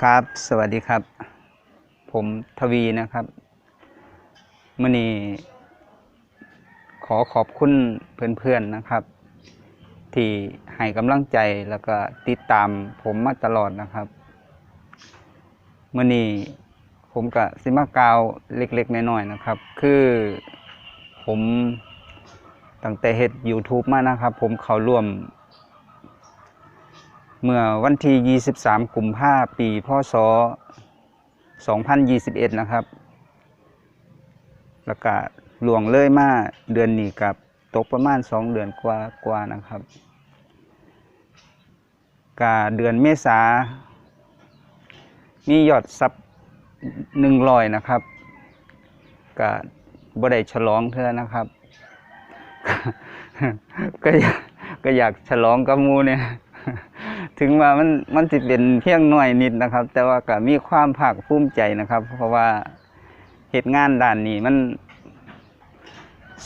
ครับ สวัสดีครับ ผมทวีนะครับมื่อนี้ขอขอบคุณเพื่อนๆนะครับ ที่ให้กำลังใจแล้วก็ติดตามผมมาตลอดนะครับมื่อนี้ผมกับซิมากาวเล็กๆน้อยๆนะครับ คือผมตั้งแต่เฮ็ด YouTube มานะครับ ผมเข้าร่วม เมื่อวันที่ 23 กุมภาพันธ์ ปีพศ 2021 นะครับแล้วก็หลวงเลยมาเดือนนี้กับตกประมาณ 2 เดือนกว่ากว่านะครับกาเดือนเมษา มียอดซับ100นะครับก็บ่ได้ฉลองเธอนะครับ ก็อยากก็อยากฉลองกับมูเนี่ย ถึงว่ามันมันสิเป็นเพียงหน้อยนิดนะครับ แต่ว่าก็มีความภาคภูมิใจนะครับ เพราะว่าเหตุงานด้านนี้มัน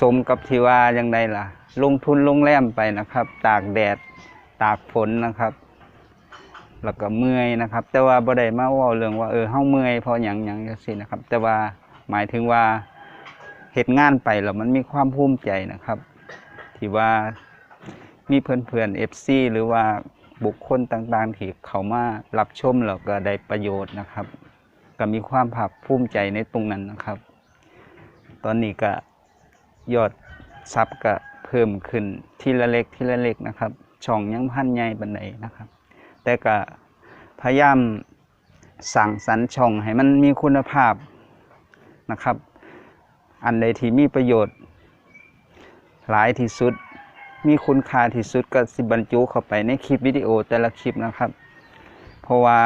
สมกับที่ว่าอย่างไรล่ะ ลงทุนลงแรมไปนะครับ ตากแดดตากฝนนะครับ แล้วก็เมื่อยนะครับ แต่ว่าบ่ได้มาว่าเรื่องว่าเออเฮาเมื่อยเพราะหยังหยังจังซี่นะครับ แต่ว่าหมายถึงว่าเหตุงานไปแล้วมันมีความภูมิใจนะครับ ที่ว่ามีเพื่อนๆ FC หรือว่า บุคคลต่างๆ ที่เขามารับชมแล้วก็ได้ประโยชน์นะครับ ก็มีความภาคภูมิใจในตรงนั้นนะครับ ตอนนี้ก็ยอดซับก็เพิ่มขึ้นทีละเล็กทีละเล็กนะครับ ช่องยังพันใหญ่บันไดนะครับ แต่ก็พยายามสั่งสรรช่องให้มันมีคุณภาพนะครับ อันใดที่มีประโยชน์ หลายที่สุด มีคุณค่าที่สุดก็สิบรรจุเข้าไปในคลิปวิดีโอแต่ละคลิปนะครับ เพราะว่า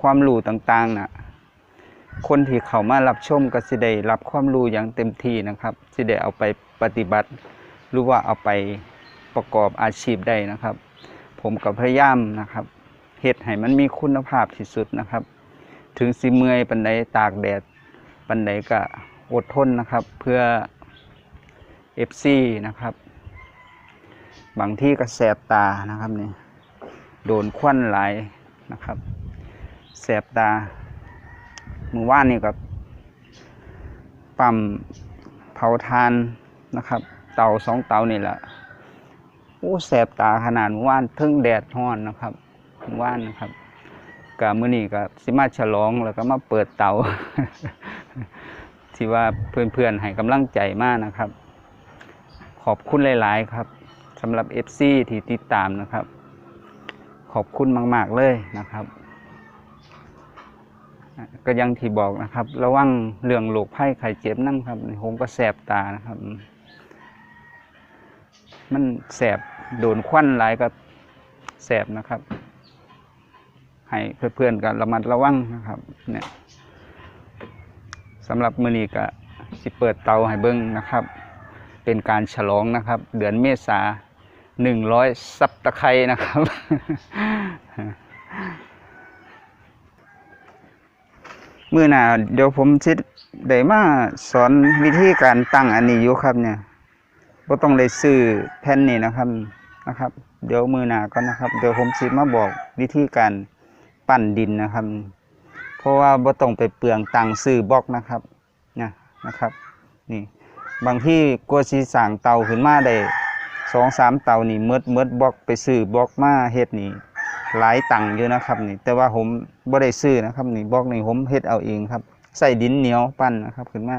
ความรู้ต่างๆน่ะคนที่เข้ามารับชมก็สิได้รับความรู้อย่างเต็มที่นะครับสิได้เอาไปปฏิบัติ หรือว่าเอาไปประกอบอาชีพได้นะครับ ผมก็พยายามนะครับเฮ็ดให้มันมีคุณภาพที่สุดนะครับ ถึงสิเมื่อยปันใดตากแดดปันใดก็อดทนนะครับ เพื่อ FC นะครับ บางที่ก็แสบตานะครับนี่โดนควันไหลนะครับ แสบตามือว่านนี่ก็ปั๊มเผาทานนะครับ เตาสองเตานี่แหละโอ้แสบตาขนาดมือว่านทึ่งแดดร้อนนะครับมือว่านนะครับกับมื้อนี้ก็สิมาฉลองแล้วก็มาเปิดเตาที่ว่าเพื่อนๆให้กำลังใจมากนะครับ ขอบคุณหลาย ๆ ครับ สำหรับ FC ที่ติดตามนะครับ ขอบคุณมาก ๆ เลยนะครับ ก็ยังที่บอกนะครับ ระวังเรื่องโรคไข้ไข้เจ็บนั่ครับผมก็แสบตานะครับ มันแสบโดนควันหลายก็แสบนะครับ ให้เพื่อนๆกันระมัดระวังนะครับ เนี่ยสำหรับมือนี้ก็สิเปิดเตาให้เบิ้งนะครับ เป็นการฉลองนะครับ เดือนเมษา หนึ่งร้อยซับตะไคร้นะครับ มื่อหนาเดี๋ยวผมสิดได้มาสอนวิธีการตั้งอันนี้อยู่ครับเนี่ยก็ต้องได้ซื้อแผ่นนี้นะครับนะครับ เดี๋ยวมือหนาก็นะครับ เดี๋ยวผมสิดมาบอกวิธีการปั้นดินนะครับ เพราะว่าบ่ต้องไปเปลืองตังซื้อบล็อกนะครับนะนะครับ นี่บางที่กลัวสีสางเตาขึ้นมาได้ สองสามเตานี่เมดเมดบล็อกไปซื้อบล็อกมาเฮ็ดนี่หลายตังค์อยู่นะครับนี่ แต่ว่าผมบ่ได้ซื้อนะครับ นี่บล็อกนี่ผมเฮ็ดเอาเองครับ ใส่ดินเหนียวปั้นนะครับขึ้นมา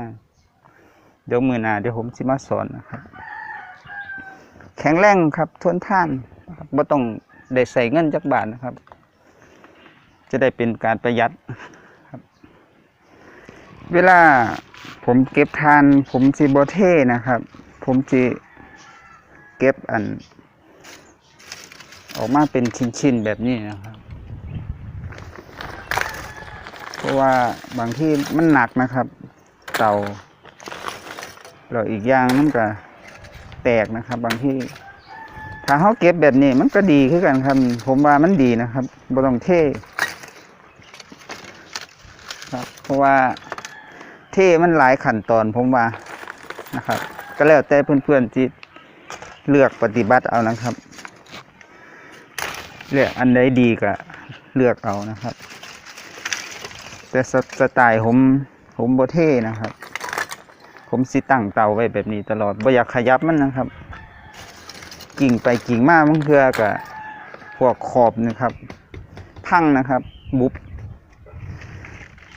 เดี๋ยวมือหน้าเดี๋ยวผมสิมาสอนนะครับ แข็งแรงครับทนทานนะครับบ่ต้องได้ใส่เงินจักบาทนะครับ จะได้เป็นการประหยัดครับ เวลาผมเก็บทาน ผมสิบเท่นะครับ ผมสิ เก็บอัน ออกมาเป็นชิ้นๆแบบนี้นะครับ เพราะว่าบางที่มันหนักนะครับ เตาแล้วอีกอย่างมันก็แตกนะครับ บางที่ถ้าเขาเก็บแบบนี้มันก็ดีขึ้นกันครับ ผมว่ามันดีนะครับบ่ต้องเท่ครับเพราะว่าเท่มันหลายขั้นตอนผมว่านะครับ ก็แล้วแต่เพื่อนๆที่ เลือกปฏิบัติเอานะครับ เลือกอันใดดีก็เลือกเอานะครับ แต่สสไตล์ผมผมโบเท่นะครับ ผมสิตั้งเตาไว้แบบนี้ตลอดบ่อยากขยับมันนะครับ กิ่งไปกิ่งมาบางเทื่อก็พวกขอบนะครับ พังนะครับ บุบ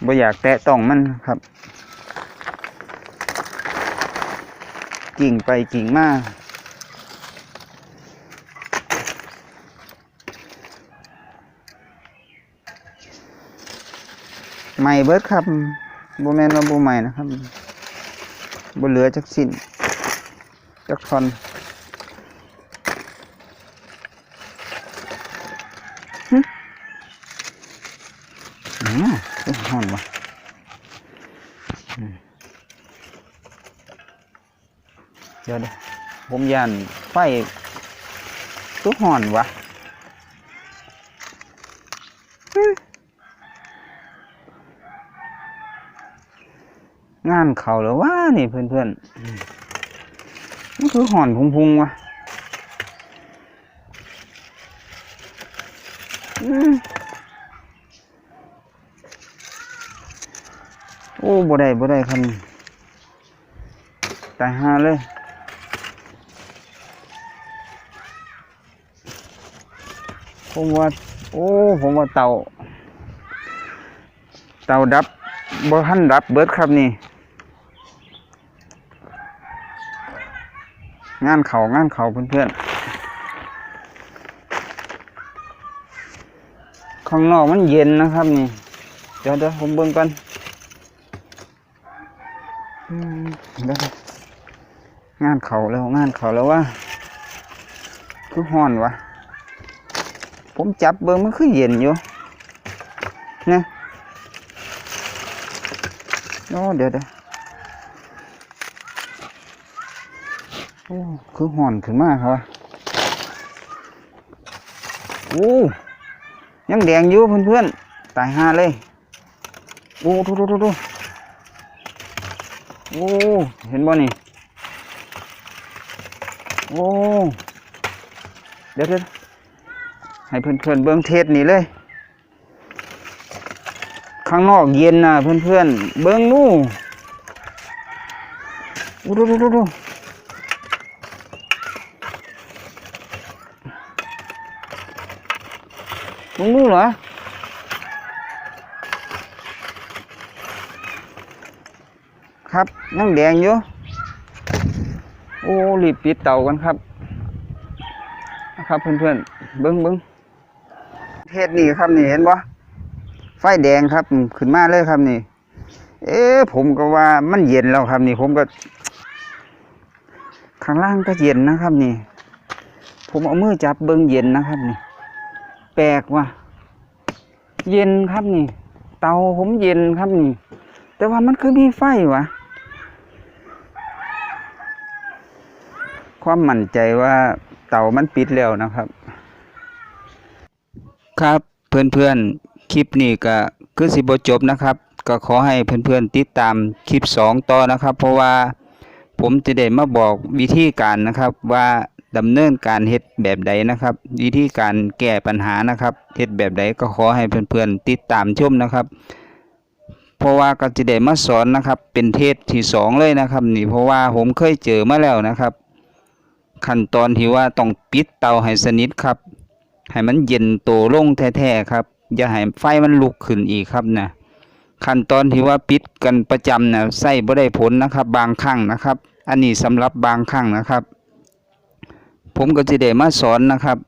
บ่อยากแตะต้องมันครับกิ่งไปกิ่งมา ใหม่เบิดครับบ่แมนว่าบ่ใหม่นะครับบ่เหลือจักสิ้นจักทอนหึอืมเป็นห่อนวะเดี๋ยวเดี๋ยวผมยันไฟตัวห่อนวะานเขาแล้วว่านี่เพื่อนเพื่อนๆอืมมันคือห่อนพุงพุงๆวะโอ้บ่ได้บ่ได้ครับตายหาเลยผมว่า โอ้ ผมว่าเต่า เต่าดับบ่ทันดับเบิดครับนี่ งานเขางานเขาเพื่อนๆ ข้างนอกมันเย็นนะครับนี่ เดี๋ยวเดี๋ยวผมเบิ่งกันอืมเดี๋ยวๆงานเขาแล้วงานเขาแล้วว่าคือห้อนวะผมจับเบิ่งมันคือเย็นอยู่นะโอ้เดี๋ยวเดี๋ยว โอ้คือห่อนขึ้นมากครับโอ้ยังแดงอยู่เพื่อนๆตายห่าเลยโอ้ทุทุทุทุโอ้เห็นบ่นี่โอ้เดี๋ยวเดี๋ยวให้เพื่อนๆเบิ้องเทศนี่เลย ข้างนอกเย็นนะเพื่อนๆเบิ้งนู่อู้ดูดูดูดู มึงรู้เหรอครับยังแดงอยู่โอ้รีบปิดเตากันครับนะครับเพื่อนๆเบิ้งเบิ้งเทศนี่ครับนี่เห็นบ่ไฟแดงครับขึ้นมาเลยครับนี่ เอ๊ะผมก็ว่ามันเย็นแล้วครับนี่ ผมก็ ข้างล่างก็เย็นนะครับนี่ ผมเอามือจับเบิ้งเย็นนะครับนี่ แปลกว่ะ เย็นครับนี่ เตาผมเย็นครับนี่ แต่ว่ามันคือมีไฟวะความมั่นใจว่าเตามันปิดแล้วนะครับ ครับเพื่อนๆคลิปนี้ก็คือสิบจบนะครับ ก็ขอให้เพื่อนๆติดตามคลิปสองต่อนะครับ เพราะว่าผมจะได้มาบอกวิธีการนะครับว่า ดำเนินการเฮ็ดแบบใดนะครับ วิธีการแก้ปัญหานะครับเฮ็ดแบบใดก็ขอให้เพื่อนๆติดตามชมนะครับ เพราะว่าก็จะได้มาสอนนะครับ เป็นเทศที่สองเลยนะครับ นี่เพราะว่าผมเคยเจอมาแล้วนะครับ ขั้นตอนที่ว่าต้องปิดเตาให้สนิทครับ ให้มันเย็นโตลงแท้ๆครับ อย่าให้ไฟมันลุกขึ้นอีกครับนะขั้นตอนที่ว่าปิดกันประจำนะใส่บ่ได้ผลนะครับ บางครั้งนะครับ อันนี้สำหรับบางครั้งนะครับ ผมก็จะได้มาสอนนะครับ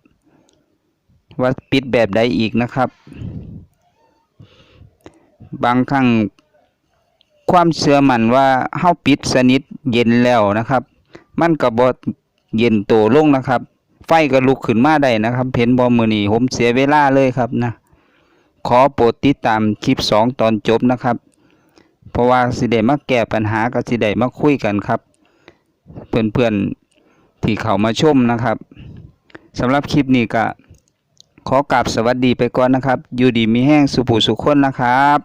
ว่าปิดแบบใดอีกนะครับ บางครั้งความเชื่อมั่นว่าเฮาปิดสนิทเย็นแล้วนะครับ มันก็บ่เย็นโตลงนะครับ ไฟก็ลุกขึ้นมาได้นะครับเห็นบอมือนี้ผมเสียเวลาเลยครับนะขอโปรดติดตามคลิปสองตอนจบนะครับ เพราะว่าสิได้มาแก้ปัญหาก็สิได้มาคุยกันครับ เพื่อนๆ ที่เขามาชมนะครับสำหรับคลิปนี้ก็ขอกราบสวัสดีไปก่อนนะครับ อยู่ดีมีแห้งสุผูสุขคนนะครับ